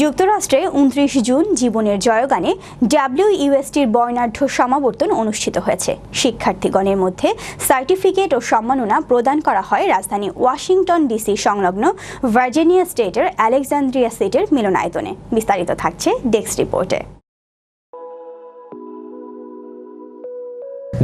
যুক্তরাষ্ট্রে উনত্রিশ জুন জীবনের জয়গানে ডাব্লিউইউএসটির বর্ণাঢ্য সমাবর্তন অনুষ্ঠিত হয়েছে। শিক্ষার্থীগণের মধ্যে সার্টিফিকেট ও সম্মাননা প্রদান করা হয় রাজধানী ওয়াশিংটন ডিসি সংলগ্ন ভার্জিনিয়া স্টেটের আলেকজান্দ্রিয়া সিটির মিলনায়তনে। বিস্তারিত থাকছে ডেস্ক রিপোর্টে।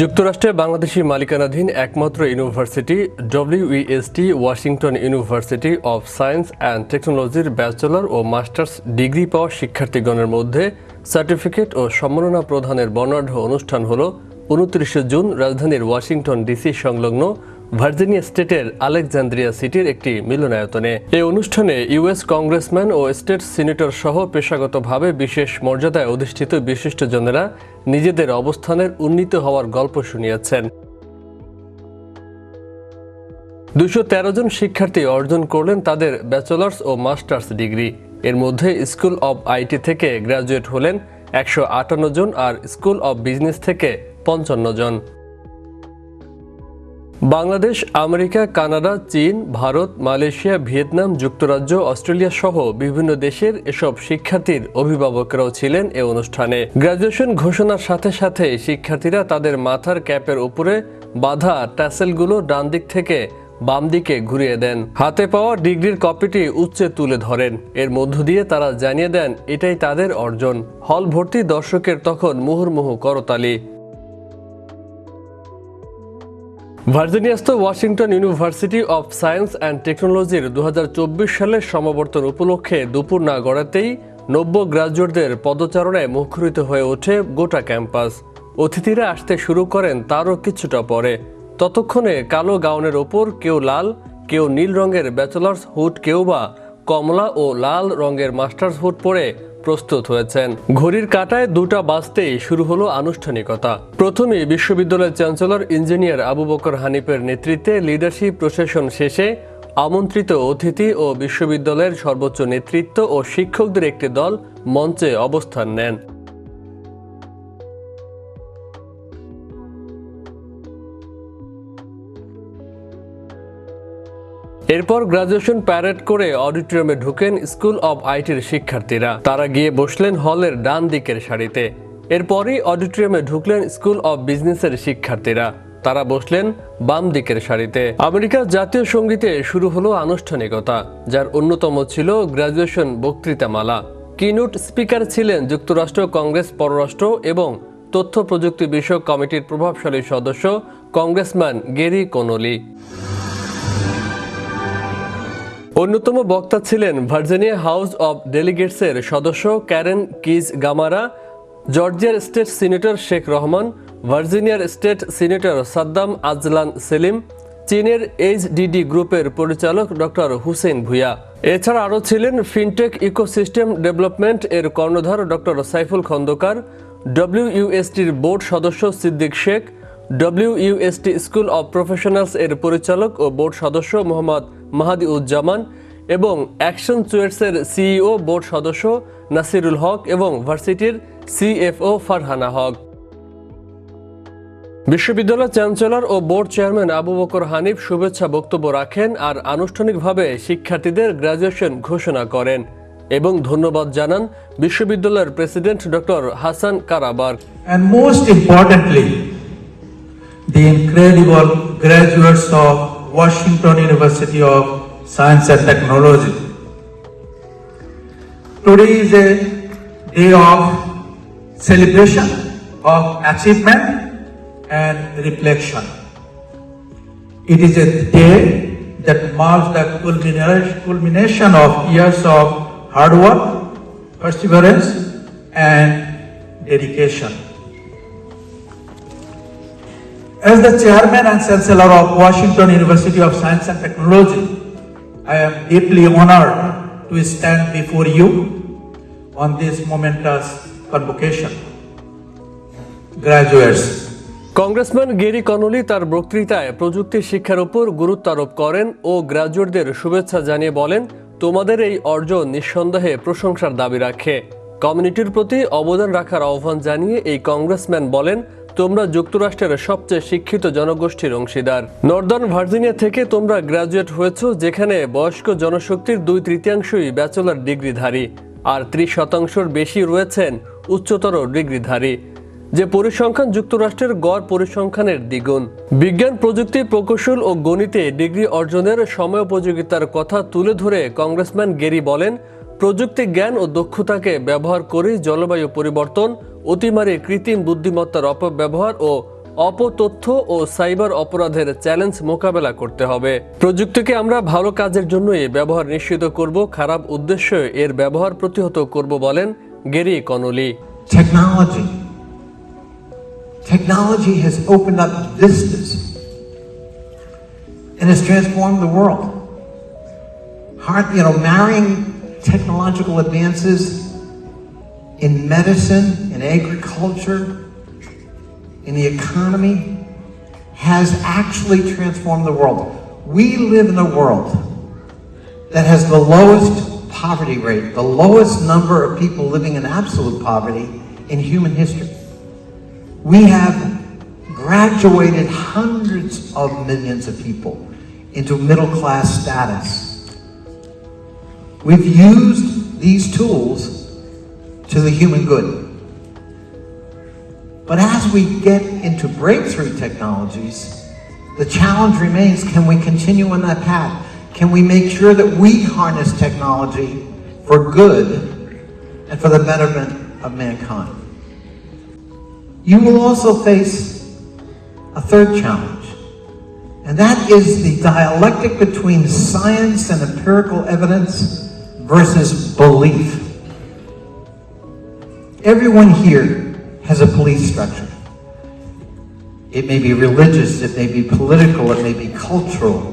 যুক্তরাষ্ট্রে বাংলাদেশি মালিকানাধীন একমাত্র university W E S T Washington University of Science and টেকনোলজির ব্যাচেলর ও মাস্টার্স ডিগ্রি পাওয়া শিক্ষার্থীগণের মধ্যে সার্টিফিকেট ও সম্মাননা প্রদানের বর্ণাঢ্য অনুষ্ঠান হল উনত্রিশে জুন রাজধানীর ওয়াশিংটন ডিসি সংলগ্ন ভার্জিনিয়া স্টেটের আলেকজান্দ্রিয়া সিটির একটি মিলনায়তনে। এই অনুষ্ঠানে ইউএস কংগ্রেসম্যান ও স্টেট সিনেটর সহ পেশাগতভাবে বিশেষ মর্যাদায় অধিষ্ঠিত বিশিষ্টজনেরা নিজেদের অবস্থানের উন্নীত হওয়ার গল্প শুনিয়েছেন। দুশো তেরো জন শিক্ষার্থী অর্জন করলেন তাদের ব্যাচেলার্স ও মাস্টার্স ডিগ্রি। এর মধ্যে স্কুল অব আইটি থেকে গ্র্যাজুয়েট হলেন একশো আটান্ন জন আর স্কুল অব বিজনেস থেকে পঞ্চান্ন জন। বাংলাদেশ, আমেরিকা, কানাডা, চীন, ভারত, মালয়েশিয়া, ভিয়েতনাম, যুক্তরাজ্য, অস্ট্রেলিয়া সহ বিভিন্ন দেশের এসব শিক্ষার্থীর অভিভাবকরাও ছিলেন এ অনুষ্ঠানে। গ্রাজুয়েশন ঘোষণার সাথে সাথে শিক্ষার্থীরা তাদের মাথার ক্যাপের উপরে বাঁধা ট্যাসেলগুলো ডান দিক থেকে বাম দিকে ঘুরিয়ে দেন। হাতে পাওয়া ডিগ্রির কপিটি উচ্চে তুলে ধরেন। এর মধ্য দিয়ে তারা জানিয়ে দেন, এটাই তাদের অর্জন। হল ভর্তি দর্শকের তখন মুহুর্মুহু করতালি। ভার্জিনিয়াস্থ Washington University of Science and টেকনোলজির দু হাজার চব্বিশ সালের সমাবর্তন উপলক্ষে দুপুর না গড়াতেই নব্য গ্রাজুয়েটদের পদচারণায় মুখরিত হয়ে ওঠে গোটা ক্যাম্পাস। অতিথিরা আসতে শুরু করেন তারও কিছুটা পরে। ততক্ষণে কালো গাউনের ওপর কেউ লাল, কেউ নীল রঙের ব্যাচেলার্স হুড, কেউ বা কমলা ও লাল রঙের মাস্টার্স হুড পরে প্রস্তুত হয়েছেন। ঘড়ির কাটায় দুটা বাজতেই শুরু হলো আনুষ্ঠানিকতা। প্রথমে বিশ্ববিদ্যালয়ের চ্যান্সেলর ইঞ্জিনিয়ার আবু বকর হানিফের নেতৃত্বে লিডারশিপ প্রশাসন শেষে আমন্ত্রিত অতিথি ও বিশ্ববিদ্যালয়ের সর্বোচ্চ নেতৃত্ব ও শিক্ষকদের একটি দল মঞ্চে অবস্থান নেন। এরপর গ্রাজুয়েশন প্যারেড করে অডিটোরিয়ামে ঢুকেন স্কুল অব আইটির শিক্ষার্থীরা। তারা গিয়ে বসলেন হলের ডান দিকের সারিতে। এরপরই অডিটোরিয়ামে ঢুকলেন স্কুল অব বিজনেসের শিক্ষার্থীরা। তারা বসলেন বাম দিকের সারিতে। আমেরিকার জাতীয় সঙ্গীতে শুরু হলো আনুষ্ঠানিকতা, যার অন্যতম ছিল গ্রাজুয়েশন বক্তৃতামালা। কিনুট স্পিকার ছিলেন যুক্তরাষ্ট্র কংগ্রেস পররাষ্ট্র এবং তথ্য প্রযুক্তি বিষয়ক কমিটির প্রভাবশালী সদস্য কংগ্রেসম্যান গেরি কোনলি। অন্যতম বক্তা ছিলেন ভার্জিনিয়া হাউস অব ডেলিগেটসের সদস্য ক্যারেন কিজ গামারা জর্জিয়ার স্টেট সিনেটর শেখ রহমান, ভার্জিনিয়ার স্টেট সিনেটর সাদ্দাম আজলান সেলিম, চীনের এইচডিডি গ্রুপের পরিচালক ডক্টর হুসেন ভুইয়া। এছাড়া আরও ছিলেন ফিনটেক ইকোসিস্টেম ডেভেলপমেন্ট এর কর্ণধার ডক্টর সাইফুল খন্দকার ডব্লিউইউএসটির বোর্ড সদস্য Siddique Sheikh W U S T school of professionals এর পরিচালক ও বোর্ড সদস্য মোহাম্মদ মাহাদি উজ্জামান এবং অ্যাকশন চুয়েটসের সিইও বোর্ড সদস্য নাসিরুল হক এবং ভার্সিটির সিএফও ফারহানা হক। বিশ্ববিদ্যালয় চ্যান্সেলর ও বোর্ড চেয়ারম্যান আবু বকর হানিফ শুভেচ্ছা বক্তব্য রাখেন আর আনুষ্ঠানিকভাবে শিক্ষার্থীদের গ্রাজুয়েশন ঘোষণা করেন এবং ধন্যবাদ জানান বিশ্ববিদ্যালয়ের president doctor Hasan Karabar. And most importantly, the incredible graduates of Washington University of Science and Technology. Today is a day of celebration, of achievement and reflection. It is a day that marks the culmina- culmination of years of hard work, perseverance and dedication. As the chairman and chancellor of Washington University of Science and Technology, I am deeply honored to stand before you on this momentous convocation. Graduates, congressman Gerry Connolly তার বক্তৃতায় প্রযুক্তি শিক্ষার উপর গুরুত্ব আরোপ করেন ও গ্রাজুয়েটদের শুভেচ্ছা জানিয়ে বলেন তোমাদের এই অর্জন নিঃসন্দেহে প্রশংসার দাবি রাখে কমিউনিটির প্রতি অবদান রাখার আহ্বান জানিয়ে এই কংগ্রেসম্যান বলেন তোমরা যুক্তরাষ্ট্রের সবচেয়ে শিক্ষিত জনগোষ্ঠীর অংশীদার। নর্দার্ন ভার্জিনিয়া থেকে তোমরা গ্রাজুয়েট হয়েছো, যেখানে বয়স্ক জনশক্তির দুই তৃতীয়াংশই ব্যাচেলর ডিগ্রিধারী, আর ত্রিশ শতাংশের বেশি রয়েছেন উচ্চতর ডিগ্রিধারী, যে পরিসংখ্যান যুক্তরাষ্ট্রের গড় পরিসংখ্যানের দ্বিগুণ। বিজ্ঞান, প্রযুক্তি, প্রকৌশল ও গণিতে ডিগ্রি অর্জনের সময়োপযোগিতার কথা তুলে ধরে কংগ্রেসম্যান গেরি বলেন প্রযুক্তি জ্ঞান ও দক্ষতাকে ব্যবহার করেই জলবায়ু পরিবর্তন অতিমারী কৃত্রিম বুদ্ধিমত্তার অপব্যবহার ও অপতথ্য ও সাইবার অপরাধের চ্যালেঞ্জ মোকাবেলা করতে হবে। প্রযুক্তিকে আমরা ভালো কাজের জন্যই ব্যবহার নিশ্চিত করব। খারাপ উদ্দেশ্যে এর ব্যবহার প্রতিহত করব বলেন Gerry Connolly. Technological advances in medicine, in agriculture, in the economy has actually transformed the world. We live in a world that has the lowest poverty rate, the lowest number of people living in absolute poverty in human history. We have graduated hundreds of millions of people into middle class status. We've used these tools to the human good. But as we get into breakthrough technologies, the challenge remains can we continue on that path? Can we make sure that we harness technology for good and for the betterment of mankind? You will also face a third challenge, and that is the dialectic between science and empirical evidence versus belief. Everyone here has a belief structure. It may be religious, it may be political, it may be cultural.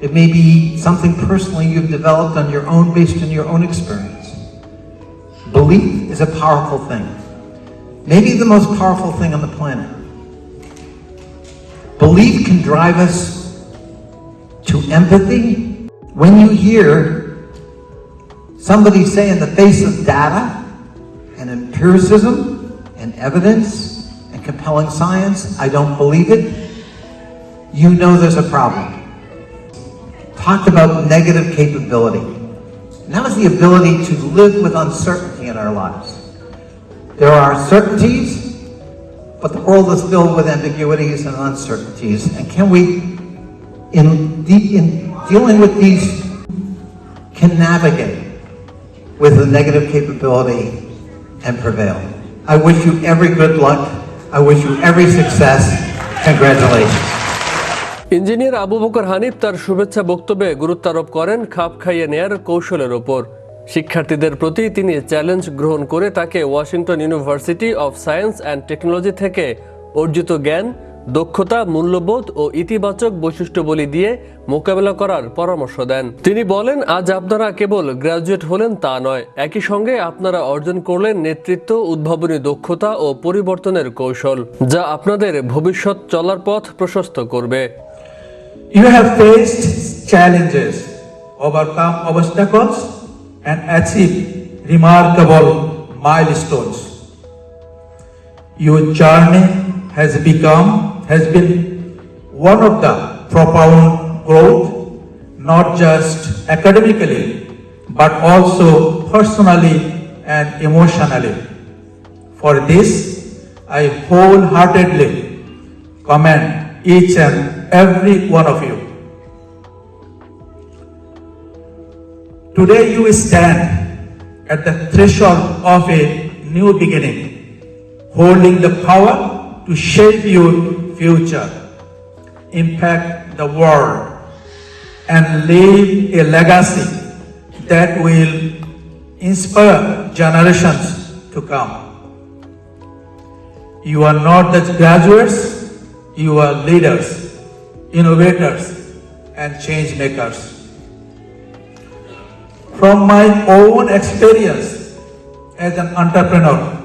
It may be something personally you've developed on your own based on your own experience. Belief is a powerful thing. Maybe the most powerful thing on the planet. Belief can drive us to empathy. When you hear somebody say in the face of data and empiricism and evidence and compelling science, I don't believe it, you know there's a problem. Talked about negative capability. And that was the ability to live with uncertainty in our lives. There are certainties, but the world is filled with ambiguities and uncertainties. And can we, in, de- in dealing with these, can navigate with the negative capability and prevail? I wish you every good luck. I wish you every success. Congratulations. Engineer Abu Bakar Hanif তার শুভেচ্ছা বক্তব্যে গুরুত্বারোপ করেন খাপ খাইয়ে নেয়ার কৌশলের ওপর শিক্ষার্থীদের প্রতি তিনি চ্যালেঞ্জ গ্রহণ করে তাকে Washington University of Science and Technology থেকে অর্জিত জ্ঞান দক্ষতা মূল্যবোধ ও ইতিবাচক বৈশিষ্ট্যবলী দিয়ে মোকাবেলা করার পরামর্শ দেন তিনি বলেন আজ আপনারা কেবল গ্র্যাজুয়েট হলেন তা নয় একই সঙ্গে আপনারা অর্জন করলেন নেতৃত্ব উদ্ভাবনী দক্ষতা ও পরিবর্তনের কৌশল যা আপনাদের ভবিষ্যৎ চলার পথ প্রশস্ত করবে You have faced challenges, overcome obstacles, and achieved remarkable milestones. Your journey has become, has been one of the profound growth, not just academically, but also personally and emotionally. For this, I wholeheartedly commend each and every one of you. Today you stand at the threshold of a new beginning, holding the power to shape your future, impact the world, and leave a legacy that will inspire generations to come. You are not the graduates, you are leaders, innovators, and change makers. From my own experience as an entrepreneur,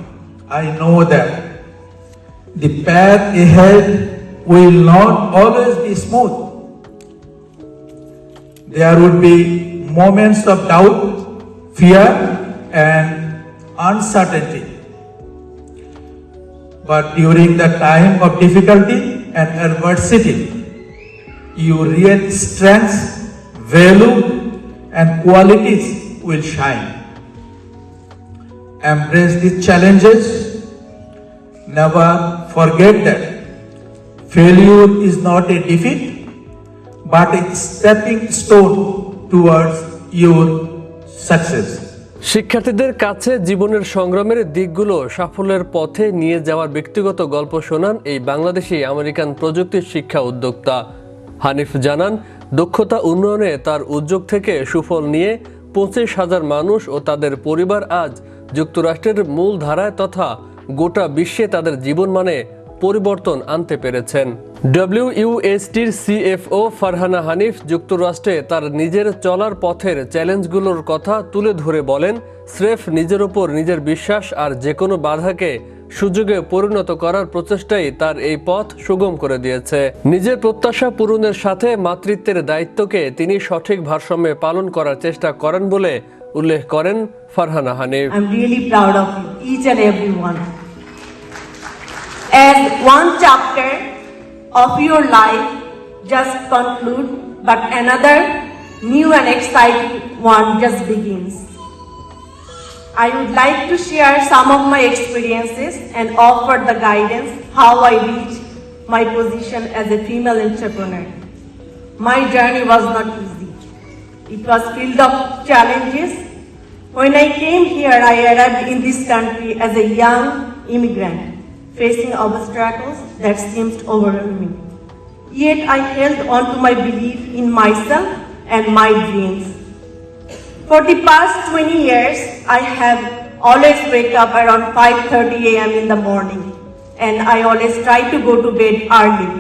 I know that the path ahead will not always be smooth. There would be moments of doubt, fear, and uncertainty. But during the time of difficulty and adversity, your real strengths, value, and qualities will shine. embrace the challenges, never forget that failure is not a defeat, but a stepping stone towards your success. শিক্ষার্থীদের কাছে জীবনের সংগ্রামের দিকগুলো সাফল্যের পথে নিয়ে যাওয়ার ব্যক্তিগত গল্প শোনান এই বাংলাদেশি আমেরিকান প্রযুক্তি শিক্ষা উদ্যোক্তা হানিফ জানান দক্ষতা উন্নয়নে তার উদ্যোগ থেকে সুফল নিয়ে পঁচিশ হাজার মানুষ ও তাদের পরিবার আজ যুক্তরাষ্ট্রের মূল ধারায় তথা গোটা বিশ্বে তাদের জীবনমানে পরিবর্তন আনতে পেরেছেন। ডব্লিউইউএসটির সিএফও ফারহানা হানিফ যুক্তরাষ্ট্রে তার নিজের চলার পথের চ্যালেঞ্জগুলোর কথা তুলে ধরে বলেন, স্রেফ নিজের ওপর নিজের বিশ্বাস আর যে কোনো বাধাকে সুযোগে পরিণত করার প্রচেষ্টাই তার এই পথ সুগম করে দিয়েছে। নিজের প্রত্যাশা পূরণের সাথে মাতৃত্বের দায়িত্বকে তিনি সঠিক ভারসাম্যে পালন করার চেষ্টা করেন বলে উল্লেখ করেন Farhana Hanif I'm really proud of you, each and every one. As one chapter of your life just conclude, but another new and exciting one just begins. I would like to share some of my experiences and offer the guidance how I reached my position as a female entrepreneur. My journey was not easy. It was filled of challenges. When I came here, I arrived in this country as a young immigrant, facing obstacles that seemed overwhelming. Yet I held on to my belief in myself and my dreams. For the past 20 years, I have always wake up around 5:30 a.m. in the morning, and I always try to go to bed early.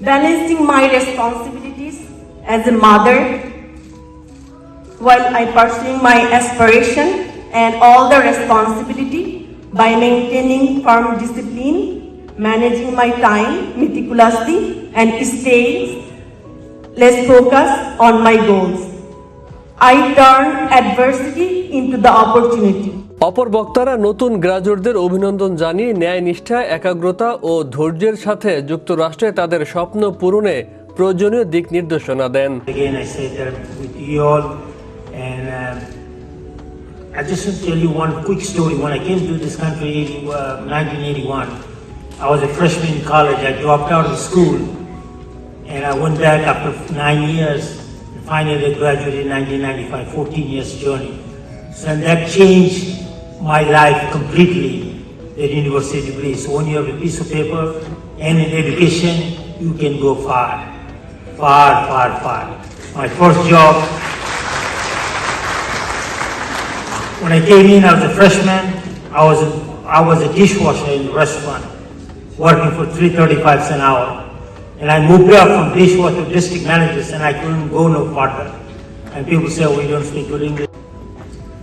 Balancing my responsibilities as a mother while I pursuing my aspiration and all the responsibility by maintaining firm discipline, managing my time meticulously, and staying less focused on my goals. I turn adversity into the opportunity. অপর বক্তারা নতুন গ্রাজুয়েটদের অভিনন্দন জানিয়ে ন্যায় নিষ্ঠা একাগ্রতা ও ধৈর্যের সাথে যুক্তরাষ্ট্রে তাদের স্বপ্ন পূরণে প্রয়োজনীয় দিক নির্দেশনা দেন Again, I say that with you all, and uh, I just want to tell you one quick story. When I came to this country in uh, 1981, I was a freshman in college. I dropped out of school, and I went back after nine years. And finally, I graduated in 1995, 14 years journey. So and that changed my life completely. The university degree. So when you have a piece of paper and an education, you can go far far, far, far. My first job, when I came in, I was a freshman. I was a, I was a dishwasher in a restaurant, working for three thirty-five an hour. And I moved up from dishwasher to district manager, and I couldn't go no further. And people say, oh, "We don't speak good English."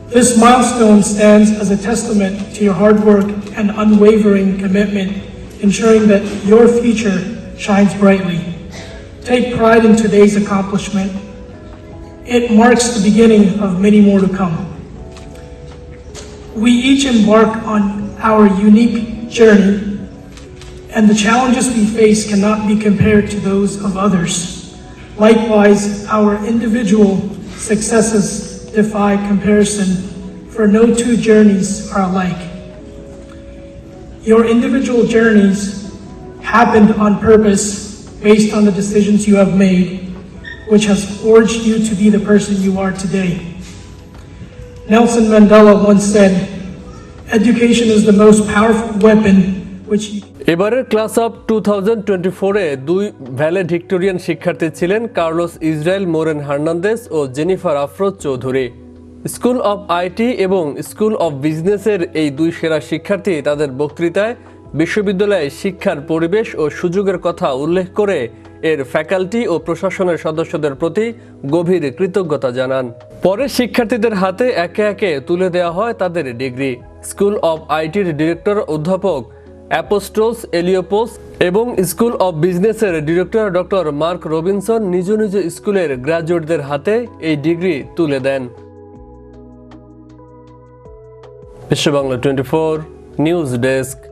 This milestone stands as a testament to your hard work and unwavering commitment, ensuring that your future shines brightly. Take pride in today's accomplishment. It marks the beginning of many more to come. We each embark on our unique journey, and the challenges we face cannot be compared to those of others. Likewise, our individual successes defy comparison, for no two journeys are alike. Your individual journeys happened on purpose based on the decisions you have made, which has forged you to be the person you are today. Nelson Mandela once said, Education is the most powerful weapon which you এবারের class of two thousand twenty ফোরে দুই valedictorian শিক্ষার্থী ছিলেন Carlos Israel Moreno Hernandez O Jennifer Afroz Chowdhury school of IT এবং school of বিজনেসের এই দুই সেরা শিক্ষার্থী তাদের বক্তৃতায় বিশ্ববিদ্যালয়ে শিক্ষার পরিবেশ ও সুযোগের কথা উল্লেখ করে এর ফ্যাকাল্টি ও প্রশাসনের সদস্যদের প্রতি গভীর কৃতজ্ঞতা জানান। পরে শিক্ষার্থীদের হাতে একে একে তুলে দেওয়া হয় তাদের ডিগ্রি। স্কুল অব আইটির ডিরেক্টর অধ্যাপক অ্যাপোস্টোস এলিওপোস এবং স্কুল অব বিজনেসের ডিরেক্টর ডক্টর মার্ক রবিনসন নিজ নিজ স্কুলের গ্রাজুয়েটদের হাতে এই ডিগ্রি তুলে দেন। Bishwabangla twenty four news desk.